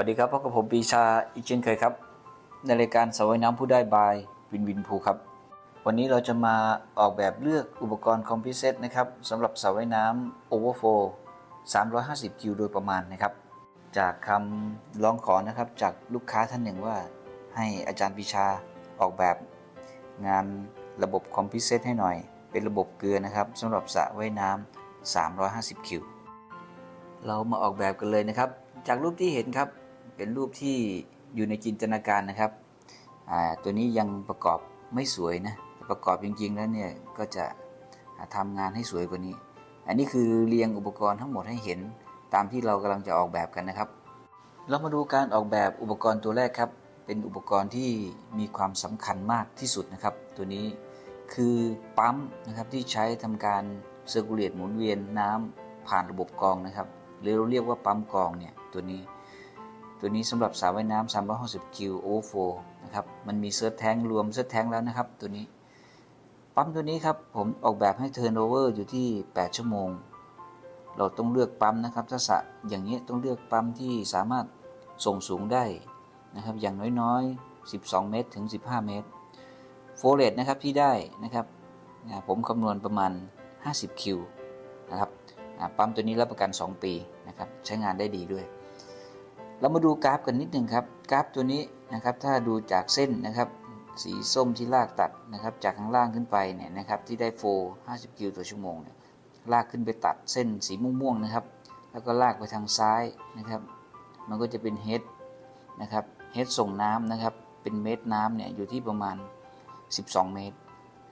วัสดีครับพบกับผมปีชาอีกเช่นเคยครับ ในรายการสวายน้ำผู้ได้บายวินวินภูครับ วันนี้เราจะมาออกแบบเลือกอุปกรณ์คอมพิวเซตนะครับสำหรับสระว่ายน้ำ Overflow 350 คิวโดยประมาณนะครับ จากคำร้องขอนะครับจากลูกค้าท่านหนึ่งว่า ให้อาจารย์ปีชาออกแบบงานระบบคอมพิวเซตให้หน่อย เป็นระบบเกลือนะครับสำหรับสระว่ายน้ำ350 คิว เรามาออกแบบกันเลยนะครับ จากรูปที่เห็นครับ เป็นรูปที่อยู่ในจินตนาการนะครับตัวนี้ยังประกอบไม่สวยนะประกอบจริงๆแล้วเนี่ยก็จะทำงานให้สวยกว่านี้ อันนี้คือเรียงอุปกรณ์ทั้งหมดให้เห็นตามที่เรากำลังจะออกแบบกันนะครับ เรามาดูการออกแบบอุปกรณ์ตัวแรกครับ เป็นอุปกรณ์ที่มีความสำคัญมากที่สุดนะครับ ตัวนี้คือปั๊มนะครับที่ใช้ทำการเซอร์คูลเลตหมุนเวียนน้ำผ่านระบบกรองนะครับหรือเราเรียกว่าปั๊มกรองเนี่ยตัวนี้ ตัวนี้สำหรับสระว่ายน้ำ360 คิวโอโฟนะครับ มันมีเซิร์ฟแทงรวมเซิร์ฟแทงแล้วนะครับ ตัวนี้ ปั๊มตัวนี้ครับ ผมออกแบบให้เทิร์นโอเวอร์อยู่ที่ 8 ชั่วโมง เราต้องเลือกปั๊มนะครับ ถ้าสระอย่างนี้ต้องเลือกปั๊มที่สามารถส่งสูงได้นะครับ อย่างน้อยๆ 12 เมตรถึง 15 เมตร โฟเลตนะครับที่ได้นะครับ ผมคำนวณประมาณ 50 คิวนะครับ ปั๊มตัวนี้รับประกัน 2 ปีนะครับ ใช้งานได้ดีด้วย เรามาดูกราฟกันนิดหนึ่งครับ กราฟตัวนี้นะครับ ถ้าดูจากเส้นนะครับ สีส้มที่ลากตัดนะครับ จากข้างล่างขึ้นไปเนี่ยนะครับ ที่ได้โฟ50กิโลต่อชั่วโมงเนี่ย ลากขึ้นไปตัดเส้นสีม่วงๆนะครับ แล้วก็ลากไปทางซ้ายนะครับ มันก็จะเป็นเฮดนะครับ เฮดส่งน้ำนะครับ เป็นเม็ดน้ำเนี่ยอยู่ที่ประมาณ 12 เมตร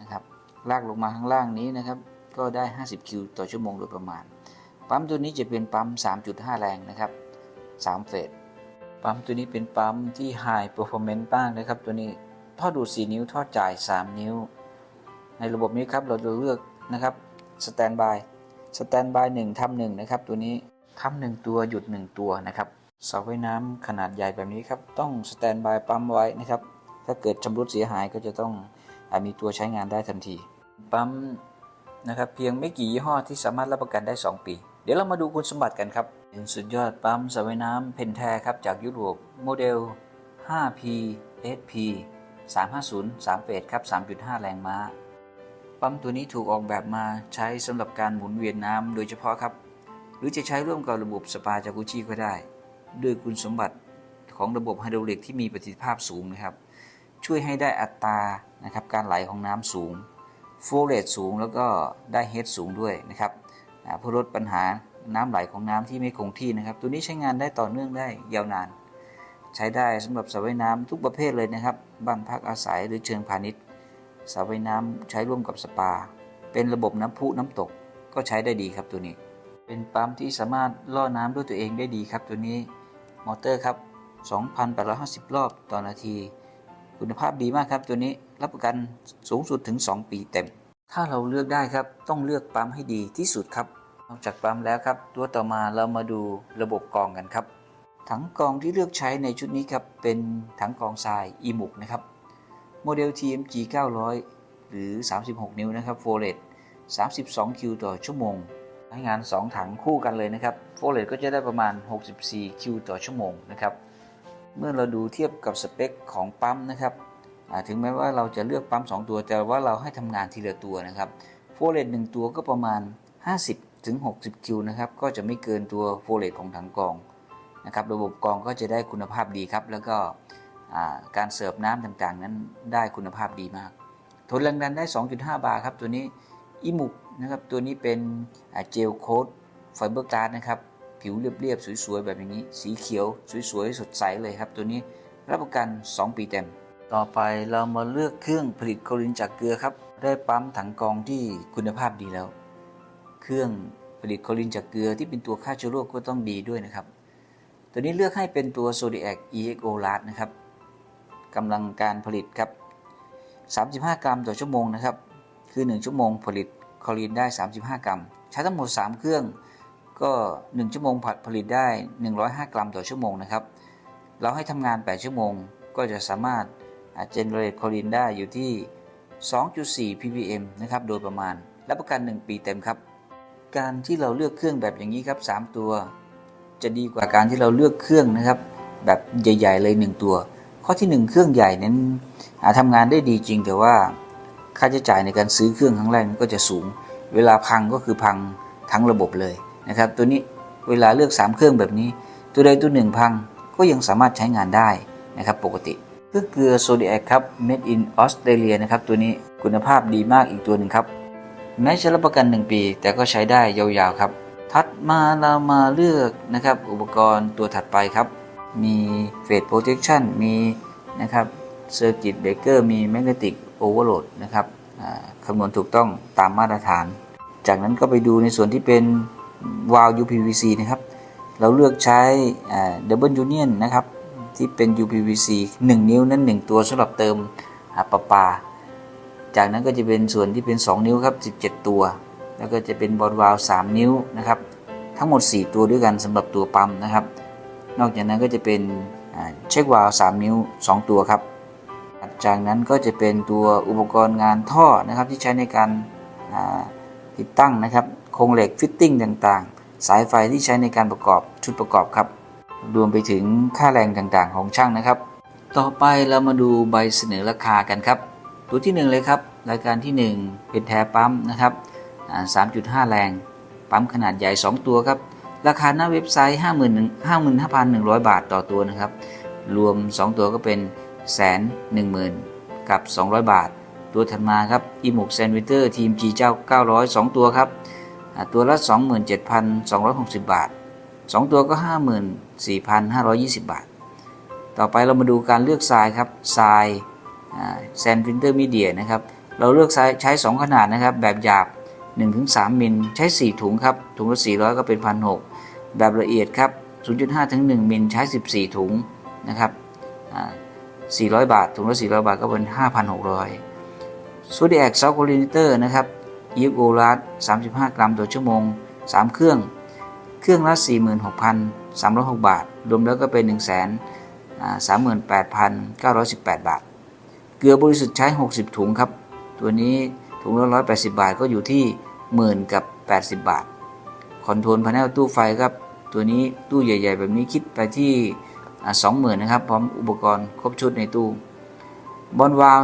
นะครับ ลากลงมาข้างล่างนี้นะครับ ก็ได้ 50คิวต่อชั่วโมงโดยประมาณ ปั๊มตัวนี้จะเป็นปั๊ม 3.5 แรงนะครับ 3 เฟส ปั๊มตัวนี้เป็นปั๊มที่ High Performance บ้างนะครับ ตัวนี้ท่อดูด 4 นิ้ว ท่อจ่าย 3 นิ้ว ในระบบนี้ครับ เราจะเลือกนะครับสแตนบายสแตนบาย1ทำหนึ่งนะครับ ตัวนี้ทำหนึ่งตัวหยุด 1 ตัวนะครับเสาว่ายน้ำขนาดใหญ่แบบนี้ครับ ต้องสแตนบายปั๊มไว้นะครับ ถ้าเกิดชำรุดเสียหายก็จะต้องอมีตัวใช้งานได้ทันที ปั๊มนะครับ เพียงไม่กี่ยี่ห้อที่สามารถรับประกันได้ 2 ปี เดี๋ยวเรามาดูคุณสมบัติกันครับ เป็นสุดยอดปั๊มสระว่ายน้ำเพนแทครับจากยุโรปโมเดล 5P SP 350 3เฟสครับ 3.5 แรงม้า ปั๊มตัวนี้ถูกออกแบบมาใช้สำหรับการหมุนเวียนน้ำโดยเฉพาะครับ หรือจะใช้ร่วมกับระบบสปาจากุชิก็ได้ ด้วยคุณสมบัติของระบบไฮดรอลิกที่มีประสิทธิภาพสูงนะครับ ช่วยให้ได้อัตรานะครับการไหลของน้ำสูงโฟเรตสูงแล้วก็ได้เฮดสูงด้วยนะครับเพื่อลดปัญหา น้ำไหลของน้ำที่ไม่คงที่นะครับ ตัวนี้ใช้งานได้ต่อเนื่องได้ยาวนาน ใช้ได้สำหรับสระว่ายน้ำทุกประเภทเลยนะครับ บ้านพักอาศัยหรือเชิงพาณิชย์สระว่ายน้ำใช้ร่วมกับสปา เป็นระบบน้ำพุน้ำตก ก็ใช้ได้ดีครับตัวนี้ เป็นปั๊มที่สามารถล่อน้ำด้วยตัวเองได้ดีครับตัวนี้มอเตอร์ครับ2,850 รอบต่อนาที คุณภาพดีมากครับตัวนี้รับประกันสูงสุดถึง 2 ปีเต็ม ถ้าเราเลือกได้ครับ ต้องเลือกปั๊มให้ดีที่สุดครับ นอกจากปั๊มแล้วครับตัวต่อมาเรามาดูระบบกรองกันครับ ถังกรองที่เลือกใช้ในชุดนี้ครับเป็นถังกรองทรายอีมุกนะครับโมเดล TMG 900 หรือ 36 นิ้วนะครับโฟเลต32 คิวต่อชั่วโมงใช้งาน 2 ถังคู่กันเลยนะครับโฟเลตก็จะได้ประมาณ 64 คิวต่อชั่วโมงนะครับเมื่อเราดูเทียบกับสเปคของปั๊มนะครับถึงแม้ว่าเราจะเลือกปั๊ม 2 ตัว แต่ว่าเราให้ทำงานทีละตัวนะครับโฟเลต1ตัวก็ประมาณ 50 ถึง 60 คิวนะครับ ก็จะไม่เกินตัวโฟเลตของถังกรองนะครับ ระบบกรองก็จะได้คุณภาพดีครับ แล้วก็การเสิร์ฟน้ำต่างๆ นั้นได้คุณภาพดีมาก ทนแรงดันได้ 2.5 บาร์ครับ ตัวนี้อิมุกนะครับ ตัวนี้เป็นเจลโค้ดไฟเบอร์กลาสนะครับ ผิวเรียบๆ สวยๆ แบบนี้ สีเขียว สวยๆ สดใสเลยครับ ตัวนี้รับประกัน 2 ปีเต็ม ต่อไปเรามาเลือกเครื่องผลิตโคลินจากเกลือครับ ได้ปั๊มถังกรองที่คุณภาพดีแล้ว เครื่อง ลิตโคลินจากเกลือที่เป็นตัวฆ่าเชื้อโรคก็ต้องดีด้วยนะครับ ตัวนี้เลือกให้เป็นตัว Zodiac EXO Large นะครับกำลังการผลิตครับ 35 กรัมต่อชั่วโมงนะครับ คือ 1 ชั่วโมงผลิตคลอรีนได้ 35 กรัม ใช้ทั้งหมด 3 เครื่อง ก็ 1 ชั่วโมงผัดผลิตได้ 105 กรัมต่อชั่วโมงนะครับ เราให้ทำงาน 8 ชั่วโมง ก็จะสามารถเจนเนอเรตคลอรีนได้อยู่ที่ 2.4 ppm นะครับ โดยประมาณ รับประกัน 1 ปีเต็มครับ การที่เราเลือกเครื่องแบบอย่างนี้ครับ 3 ตัว จะดีกว่าการที่เราเลือกเครื่องนะครับ แบบใหญ่ ๆ เลย 1 ตัว ข้อที่ 1 เครื่องใหญ่นั้นอ่าทำงานได้ดีจริงแต่ว่าค่าใช้จ่ายในการซื้อเครื่องครั้งแรกนั้นก็จะสูง เวลาพังก็คือพังทั้งระบบเลยนะครับ ตัวนี้เวลาเลือก 3 เครื่องแบบนี้ ตัวใดตัวหนึ่งพังก็ยังสามารถใช้งานได้นะครับปกติเครื่องเกลือโซเดียกครับ made in Australia นะครับตัวนี้คุณภาพดีมากอีกตัวหนึ่งครับ แม้จะรับประกัน 1 ปี แต่ก็ใช้ได้ยาวๆครับถัดมาเรามาเลือกนะครับอุปกรณ์ตัวถัดไปครับ มี Phase Protection มีนะครับ Circuit Breaker มี Magnetic Overload นะครับคำนวณถูกต้องตามมาตรฐาน จากนั้นก็ไปดูในส่วนที่เป็นวาล์ว UPVC นะครับ เราเลือกใช้อ่า Double Union นะครับ ที่เป็น UPVC 1 นิ้วนั้น 1 ตัวสำหรับเติมอ่าประปา จากนั้นก็จะเป็นส่วนที่เป็น 2 นิ้วครับ 17 ตัว แล้วก็จะเป็นบอลวาล์ว3นิ้วนะครับ ทั้งหมด 4 ตัวด้วยกันสำหรับตัวปั๊มนะครับ นอกจากนั้นก็จะเป็นเช็ควาล์ว3นิ้ว 2 ตัวครับ จากนั้นก็จะเป็นตัวอุปกรณ์งานท่อนะครับที่ใช้ในการติดตั้งนะครับโครงเหล็กฟิตติ้งต่างๆ สายไฟที่ใช้ในการประกอบชุดประกอบครับ รวมไปถึงค่าแรงต่างๆ ของช่างนะครับ ต่อไปเรามาดูใบเสนอราคากันครับ ตัวที่ 1 เลยครับ รายการที่ 1 เป็นแทปั๊มนะครับ 3.5 แรง ปั๊มขนาดใหญ่ 2 ตัวครับ ราคาหน้าเว็บไซต์55,100 บาทต่อตัวนะครับ รวม 2 ตัวก็เป็นแสนหนึ่งหมื่นกับ 200 บาท ตัวถัดมาครับอีหมกแซนวิเตอร์ทีม G เจ้า 900 2 ตัวครับอ่าตัวละ 27,260 บาท 2 ตัวก็ 54,520 บาท ต่อไปเรามาดูการเลือกทรายครับทราย แซนฟินเตอร์มีเดียนะครับ เราเลือกใช้ใช้ 2 ขนาดนะครับ แบบหยาบ 1-3 มิล ใช้ 4 ถุงครับ ถุงละ 400 ก็เป็น 1,600 แบบละเอียดครับ 0.5ถึง1มิล ใช้ 14 ถุงนะครับอ่า400 บาท ถุงละ 400 บาทก็เป็น 5,600ซูดิแอคซอลโคลินเตอร์นะครับอีฟโอลัส35 กรัมต่อชั่วโมง 3 เครื่อง เครื่องละ 46,306 บาท รวมแล้วก็เป็น 1 3 8 9 1 8 บาท เกลือบริสุทธิ์ใช้ 60 ถุงครับ ตัวนี้ถุงละ180บาทก็อยู่ที่หมื่นกับ 80 บาท คอนโทรลพาเนลตู้ไฟครับ ตัวนี้ตู้ใหญ่ ๆ แบบนี้คิดไปที่สองหมื่นนะครับ พร้อมอุปกรณ์ครบชุดในตู้บอลวาล์ว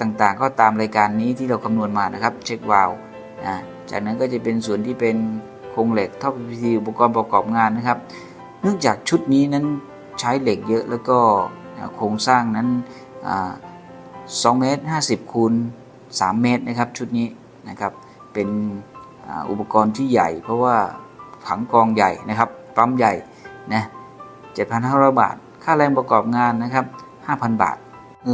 ต่างๆ ก็ตามรายการนี้ที่เราคำนวณมานะครับ เช็ควาล์วนะจากนั้นก็จะเป็นส่วนที่เป็นโครงเหล็กท่อ PVC อุปกรณ์ประกอบงานนะครับ เนื่องจากชุดนี้นั้นใช้เหล็กเยอะแล้วก็โครงสร้างนั้น 2เมตร50คูณ3เมตรนะครับชุดนี้นะครับเป็นอ,อุปกรณ์ที่ใหญ่ เพราะว่าผังกองใหญ่นะครับปั๊มใหญ่นะ7,500 บาท ค่าแรงประกอบงานนะครับ 5,000 บาท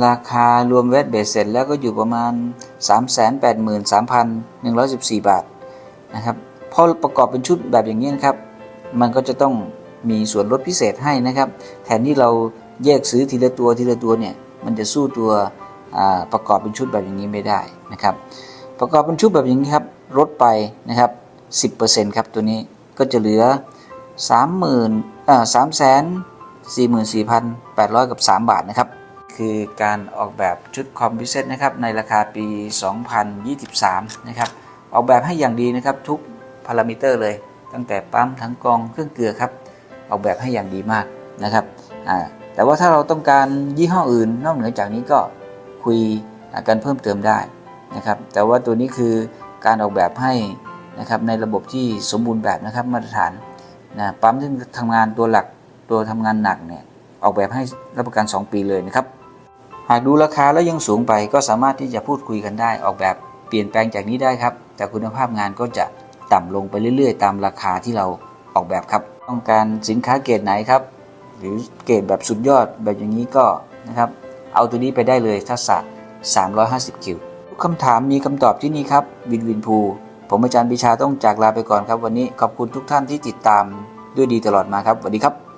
ราคารวมแวตเบสเสร็จแล้วก็อยู่ประมาณ 383,114 บาทนะครับพอประกอบเป็นชุดแบบอย่างนี้นะครับ มันก็จะต้องมีส่วนลดพิเศษให้นะครับ แทนที่เราแยกซื้อทีละตัวทีละตัวเนี่ย มันจะสู้ตัว ประกอบเป็นชุดแบบอย่างนี้ไม่ได้นะครับ ประกอบเป็นชุดแบบอย่างนี้ครับลดไปนะครับ 10%ครับตัวนี้ก็จะเหลือ 30,000อ่า344,800กับ3บาทนะครับ คือการออกแบบชุดคอมพิวเซตนะครับในราคาปี 2023 นะครับ ออกแบบให้อย่างดีนะครับทุกพารามิเตอร์เลย ตั้งแต่ปั๊มทั้งกองเครื่องเกลือครับ ออกแบบให้อย่างดีมากนะครับแต่ว่าถ้าเราต้องการยี่ห้ออื่นนอกเหนือจากนี้ก็ คุยกันเพิ่มเติมได้นะครับ แต่ว่าตัวนี้คือการออกแบบให้นะครับในระบบที่สมบูรณ์แบบนะครับมาตรฐานนะปั๊มที่ทำงานตัวหลักตัวทำงานหนักเนี่ยออกแบบให้รับประกัน 2 ปีเลยนะครับ หากดูราคาแล้วยังสูงไปก็สามารถที่จะพูดคุยกันได้ ออกแบบเปลี่ยนแปลงจากนี้ได้ครับ แต่คุณภาพงานก็จะต่ำลงไปเรื่อย ๆ ตามราคาที่เราออกแบบครับ ต้องการสินค้าเกรดไหนครับ หรือเกรดแบบสุดยอดแบบอย่างนี้ก็นะครับ เอาตัวนี้ไปได้เลยทักษะ 350 คิว ทุกคำถามมีคำตอบที่นี่ครับวินวินพูผมอาจารย์ปิชาต้องจากลาไปก่อนครับ วันนี้ขอบคุณทุกท่านที่ติดตามด้วยดีตลอดมาครับสวัสดีครับ